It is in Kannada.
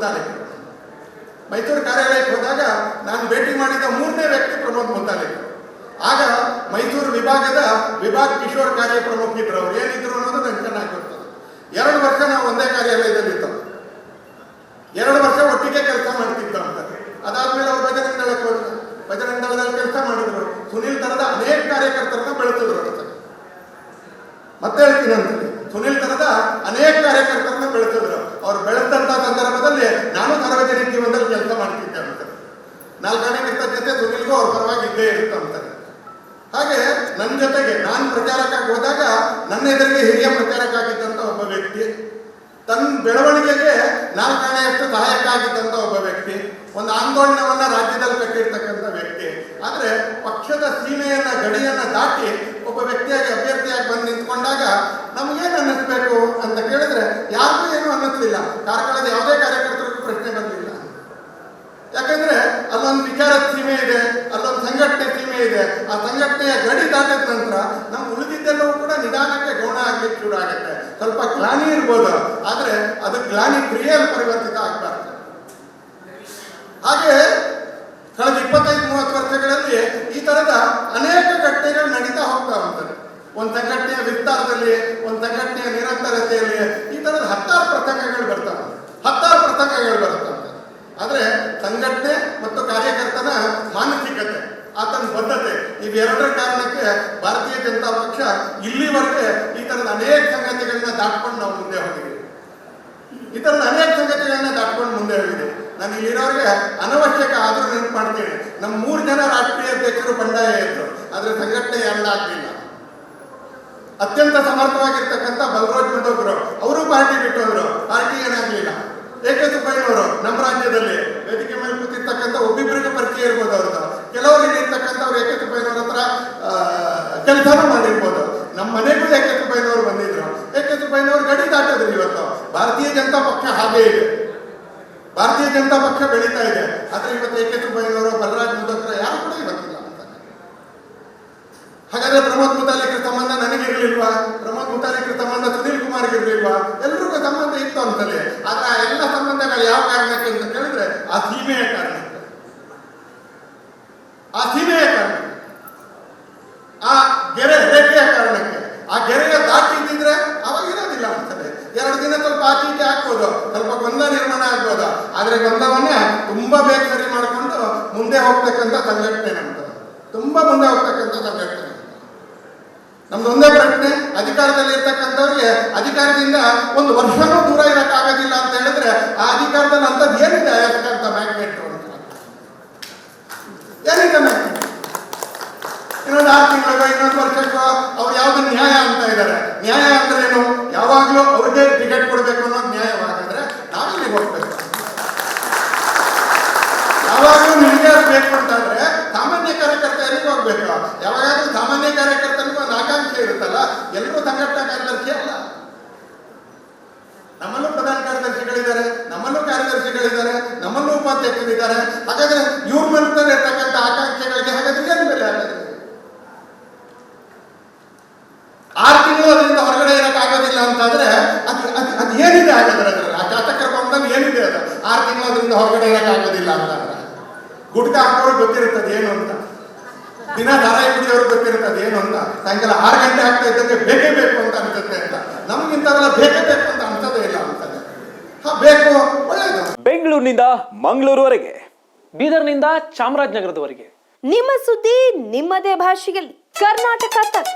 ಮುತಾಲಿಕ್ ಮೈಸೂರು ಕಾರ್ಯಾಲಯಕ್ಕೆ ಹೋದಾಗ ನಾನು ಭೇಟಿ ಮಾಡಿದ ಮೂರನೇ ವ್ಯಕ್ತಿ ಪ್ರಮೋದ್ ಮುತ್ತಾಲೆ. ಆಗ ಮೈಸೂರು ವಿಭಾಗದ ವಿಭಾಗ ಕಿಶೋರ್ ಕಾರ್ಯ ಪ್ರಮುಖಿದ್ರು ಅವ್ರು ಏನಿದ್ರು ಅನ್ನೋದು ನನಗೆ ಚೆನ್ನಾಗಿ ಎರಡು ವರ್ಷ ನಾವು ಒಂದೇ ಕಾರ್ಯಾಲಯದಲ್ಲಿ ಇದ್ದವು ಎರಡು ವರ್ಷ ಒಟ್ಟಿಗೆ ಕೆಲಸ ಮಾಡ್ತಿದ್ದ ಅಂತ. ಅದಾದ್ಮೇಲೆ ಅವ್ರು ಭಜನೆ ದಳಕ್ಕೆ ಹೋದ್ರು. ಭಜನೆ ದಳದಲ್ಲಿ ಕೆಲಸ ಮಾಡಿದ್ರು. ಸುನಿಲ್ ತರದ ಅನೇಕ ಕಾರ್ಯಕರ್ತರನ್ನ ಬೆಳೆಸಿದ್ರು ಮತ್ತೆ ಹೇಳ್ತೀನಿ ಅಂತ ಸುನಿಲ್ ತರದ ಅನೇಕ ಕಾರ್ಯಕರ್ತರನ್ನ ಬೆಳೆಸಿದ್ರು ಅವ್ರು ಬೆಳೆದಂತ ಸಂದರ್ಭದಲ್ಲಿ ನಾನು ಸಾರ್ವಜನಿಕ ಜೀವನದಲ್ಲಿ ಕೆಲಸ ಮಾಡ್ತಿದ್ದೆ ಅಂತ. ನಾಲ್ಕನೇ ಕಾರ್ಯಕರ್ತರ ಜೊತೆ ಸುನಿಲ್ಗೂ ಅವ್ರ ಪರವಾಗಿ ಇದ್ದೇ ಇರುತ್ತೆ ಅಂತಾರೆ ಹಾಗೆ ನನ್ನ ಜೊತೆಗೆ ನಾನು ಪ್ರಚಾರಕ್ಕಾಗಿ ಹೋದಾಗ ನನ್ನ ಎದುರಿಗೆ ಹಿರಿಯ ಪ್ರಚಾರಕ್ಕಾಗಿದ್ದಂತ ಒಬ್ಬ ವ್ಯಕ್ತಿ, ತನ್ನ ಬೆಳವಣಿಗೆಗೆ ನಾಲ್ಕಾಣೆಯಷ್ಟು ಸಹಾಯಕ್ಕಾಗಿದ್ದಂತ ಒಬ್ಬ ವ್ಯಕ್ತಿ, ಒಂದು ಆಂದೋಲನವನ್ನ ರಾಜ್ಯದಲ್ಲಿ ಕಟ್ಟಿರ್ತಕ್ಕಂಥ ವ್ಯಕ್ತಿ. ಆದ್ರೆ ಪಕ್ಷದ ಸೀಮೆಯನ್ನ, ಗಡಿಯನ್ನ ದಾಟಿ ಒಬ್ಬ ವ್ಯಕ್ತಿಯಾಗಿ ಅಭ್ಯರ್ಥಿಯಾಗಿ ಬಂದು ನಿಂತ್ಕೊಂಡಾಗ ನಮಗೇನು ಅನ್ನಿಸ್ಬೇಕು ಅಂತ ಕೇಳಿದ್ರೆ ಯಾರಿಗೂ ಏನು ಅನ್ನಿಸ್ಲಿಲ್ಲ. ಕಾರ್ಕಳದ ಯಾವುದೇ ಕಾರ್ಯಕರ್ತರಿಗೂ ಆ ಸಂಘಟನೆಯ ಗಡಿ ದಾಟಿದ ನಂತರ ನಮ್ಮ ಉಳಿದಿದ್ದೆಲ್ಲವೂ ಕೂಡ ನಿಧಾನಕ್ಕೆ ಗೌಣ ಆಗಲಿಕ್ಕೆ ಶುರು ಆಗುತ್ತೆ. ಸ್ವಲ್ಪ ಗ್ಲಾನಿ ಇರ್ಬೋದು, ಆದ್ರೆ ಅದು ಗ್ಲಾನಿ ಕ್ರಿಯೆಯಲ್ಲಿ ಪರಿವರ್ತಿತ ಆಗ್ಬಾರ್ದು. ಹಾಗೆ ಕಳೆದ ಇಪ್ಪತ್ತೈದು, ಮೂವತ್ತು ವರ್ಷಗಳಲ್ಲಿ ಈ ತರದ ಅನೇಕ ಘಟನೆಗಳು ನಡೀತಾ ಹೋಗ್ತಾ ಹೋಗ್ತದೆ ಒಂದು ಸಂಘಟನೆಯ ವಿಸ್ತಾರದಲ್ಲಿ, ಒಂದು ಸಂಘಟನೆಯ ನಿರಂತರತೆಯಲ್ಲಿ ಈ ತರದ ಹತ್ತಾರು ಪ್ರಸಂಗಗಳು ಬರ್ತವೆ ಹತ್ತಾರು ಪ್ರಸಂಗಗಳು ಬರ್ತವೆ ಆದ್ರೆ ಸಂಘಟನೆ ಮತ್ತು ಕಾರ್ಯಕರ್ತನ ಮಾನಸಿಕತೆ, ಆತನ ಬದ್ಧತೆ ಇವೆರಡರ ಕಾರಣಕ್ಕೆ ಭಾರತೀಯ ಜನತಾ ಪಕ್ಷ ಇಲ್ಲಿವರೆಗೆ ಈ ತರದ ಅನೇಕ ಸಂಗತಿಗಳನ್ನ ದಾಟ್ಕೊಂಡು ನಾವು ಮುಂದೆ ಹೋಗಿದ್ದೀವಿ ಈ ತರದ ಅನೇಕ ಸಂಗತಿಗಳನ್ನ ದಾಟ್ಕೊಂಡು ಮುಂದೆ ಹೋಗಿದೆ. ನಾನು ಇಲ್ಲಿರೋರಿಗೆ ಅನವಶ್ಯಕ ಆದರೂ ನೆನಪು ಮಾಡ್ತೀನಿ. ನಮ್ಮ ಮೂರು ಜನ ರಾಷ್ಟ್ರೀಯ ಅಧ್ಯಕ್ಷರು ಬಂಡಾಯ ಇದ್ರು. ಆದ್ರೆ ಸಂಘಟನೆ ಎರಡಾಗ್ಲಿಲ್ಲ ಅತ್ಯಂತ ಸಮರ್ಥವಾಗಿರ್ತಕ್ಕಂಥ ಬಲರಾಜ್ ಮಧೋಗ್ರು ಅವರು. ಪಾರ್ಟಿ ಬಿಟ್ಟೋದ್ರು ಪಾರ್ಟಿ ಏನಾಗ್ಲಿಲ್ಲ. ಏಕೆ ಸುಬ್ಬಯ್ಯನವರು ನಮ್ಮ ರಾಜ್ಯದಲ್ಲಿ ವೇದಿಕೆ ಮೇಲೆ ಕೂತಿರ್ತಕ್ಕಂಥ ಒಬ್ಬಿಬ್ಬರಿಗೆ ಪರಿಚಯ ಇರ್ಬೋದು ಅವ್ರದ್ದು. ಏಕೆ ಸುಬ್ಬಯ್ಯನವ್ರ ಹತ್ರ ಕೆಲಸನೂ ಮಾಡಿರ್ಬೋದು. ನಮ್ಮ ಮನೆಗೂ ಏಕೆ ಬಂದಿದ್ರು. ಏಕೆ ಗಡಿ ದಾಟೋದ್ರು ಇವತ್ತು. ಭಾರತೀಯ ಜನತಾ ಪಕ್ಷ ಹಾಗೆ ಇದೆ. ಭಾರತೀಯ ಜನತಾ ಪಕ್ಷ ಬೆಳೀತಾ ಇದೆ. ಆದ್ರೆ ಇವತ್ತು ಏಕೆ ಬಲರಾಜ್ ಮಧೋಗ್ರ ಯಾರು ಕೂಡ ಇವತ್ತಿಲ್ಲ ಹಾಗಾದ್ರೆ ಪ್ರಮೋದ್ ಮುತಾಲಿಕ್ರ ಸಂಬಂಧ ನನಗಿರ್ಲಿಲ್ವಾ? ಪ್ರಮೋದ್ ಮುತಾಲಿಕ್ರ ಸಂಬಂಧ ಸುನೀಲ್ ಕುಮಾರ್ ಇರ್ಲಿಲ್ವಾ ಎಲ್ರಿಗೂ ಸಂಬಂಧ ಇತ್ತು ಅಂತಲೇ. ಆದ್ರೆ ಆ ಎಲ್ಲ ಸಂಬಂಧಗಳು ಯಾವ ಕಾರಣಕ್ಕೆ ಅಂತ ಕೇಳಿದ್ರೆ, ಆ ಸೀಮೆಯ ಕಾರಣಕ್ಕೆ ಆ ಸೀಮೆಯ ಕಾರಣಕ್ಕೆ ಆ ಗೆರೆ ರೇಖೆಯ ಕಾರಣಕ್ಕೆ ಆ ಗೆರೆಯ ದಾಟಿ ಇದ್ದಿದ್ರೆ ಅವಾಗ ಇರೋದಿಲ್ಲ ಅಂತದೆ ಎರಡು ದಿನ ಸ್ವಲ್ಪ ಆಚೆ ಈಚೆ ಆಗ್ಬೋದು. ಸ್ವಲ್ಪ ಗೊಂದಲ ನಿರ್ಮಾಣ ಆಗ್ಬೋದು. ಆದ್ರೆ ಗೊಂದಲವನ್ನ ತುಂಬಾ ಬೇಗ ಸರಿ ಮಾಡಿಕೊಂಡು ಮುಂದೆ ಹೋಗ್ತಕ್ಕಂಥ ಸಂಘಟನೆ ನಮ್ದು. ತುಂಬಾ ಮುಂದೆ ಹೋಗ್ತಕ್ಕಂಥ ಸಂಘಟನೆ. ನಮ್ದು ಒಂದೇ ಪ್ರಶ್ನೆ, ಅಧಿಕಾರದಲ್ಲಿ ಇರ್ತಕ್ಕಂಥವ್ರಿಗೆ ಅಧಿಕಾರದಿಂದ ಒಂದು ವರ್ಷನೂ ದೂರ ಇರೋಕ್ಕಾಗೋದಿಲ್ಲ ಅಂತ ಹೇಳಿದ್ರೆ ಆ ಅಧಿಕಾರದಲ್ಲಿ ಅಂತದ್ದು ಏನಿದೆ? ಅಂತ ಮ್ಯಾಗ್ನೆಟ್ ಅಂತ. ಏನಿದೆ ಮ್ಯಾಗ್ನೆಟ್ ಇನ್ನೊಂದು ಆರು ತಿಂಗಳಿಗೋ, ಇನ್ನೊಂದು ವರ್ಷಕ್ಕೋ ಅವ್ರು ಯಾವ್ದು ನ್ಯಾಯ ಅಂತ ಇದ್ದಾರೆ. ನ್ಯಾಯ ಅಂದ್ರೇನು ಏನು? ಯಾವಾಗ್ಲೂ ಅವ್ರಿಗೆ ಟಿಕೆಟ್ ಕೊಡ್ಬೇಕು ನಾವಿಲ್ಲಿಗೆ ಹೋಗ್ಬೇಕು ಯಾವಾಗಲೂ ಬೇಕು ಅಂತಂದ್ರೆ ಸಾಮಾನ್ಯ ಕಾರ್ಯಕರ್ತರಿಗೆ ಹೋಗ್ಬೇಕು ಯಾವಾಗಾದ್ರೂ ಸಾಮಾನ್ಯ ಕಾರ್ಯಕರ್ತನಿಗೂ ಒಂದು ಆಕಾಂಕ್ಷೆ ಇರುತ್ತಲ್ಲ, ಎಲ್ಲರೂ ಸಂಘಟನಾ ಕಾರ್ಯದರ್ಶಿ ಅಲ್ಲ. ನಮ್ಮಲ್ಲೂ ಪ್ರಧಾನ ಕಾರ್ಯದರ್ಶಿಗಳಿದ್ದಾರೆ, ನಮ್ಮಲ್ಲೂ ಕಾರ್ಯದರ್ಶಿಗಳಿದ್ದಾರೆ, ನಮ್ಮಲ್ಲೂ ಉಪಾಧ್ಯಕ್ಷರಿದ್ದಾರೆ. ಹಾಗಾದ್ರೆ ಇವ್ರ ಮನಸ್ಸಲ್ಲಿ ಇರ್ತಕ್ಕಂಥ ಆಕಾಂಕ್ಷೆಗಳಿಗೆ ಹಾಗಾದ್ರೆ ಏನು ಬೆಲೆ ಹಾಗಾದ್ರೆ ಆರು ತಿಂಗಳು ಅದರಿಂದ ಹೊರಗಡೆ ಇರಕ್ಕಾಗೋದಿಲ್ಲ ಅಂತಾದ್ರೆ ಅದು ಅದು ಅದು ಏನಿದೆ ಹಾಗಾದ್ರೆ ಆ ಶಾಸಕರ ಬಂದಲ್ಲಿ ಏನಿದೆ ಅದು ಆರು ತಿಂಗಳು ಅದರಿಂದ ಹೊರಗಡೆ ಇರೋಕ್ಕಾಗೋದಿಲ್ಲ ಅಂತ ಗುಡ್ಕ ಹಾಕೋರು ಗೊತ್ತಿರುತ್ತದೆ ಏನು ಅಂತ. ದಿನ ದರ ಕುಡಿಯೋರು ಗೊತ್ತಿರುತ್ತದೆ ಏನು ಅಂತ. ಸಾಯಂಕಾಲ ಆರು ಗಂಟೆ ಆಗ್ತಾ ಇದ್ದಂಗೆ ಬೇಕೇ ಬೇಕು ಅಂತ ಅನ್ಸುತ್ತೆ ಅಂತ. ನಮ್ಗಿಂತವೆಲ್ಲ ಬೇಕೇ ಬೇಕು ಅಂತ ಅನ್ಸೋದೇ ಇಲ್ಲ ಅಂತದೆ ಹಾ ಬೇಕು ಒಳ್ಳೇದು. ಬೆಂಗಳೂರಿನಿಂದ ಮಂಗಳೂರುವರೆಗೆ ಬೀದರ್ನಿಂದ ಚಾಮರಾಜನಗರದವರೆಗೆ. ನಿಮ್ಮ ಸುದ್ದಿ ನಿಮ್ಮದೇ ಭಾಷೆಯಲ್ಲಿ. ಕರ್ನಾಟಕ ತಕ್.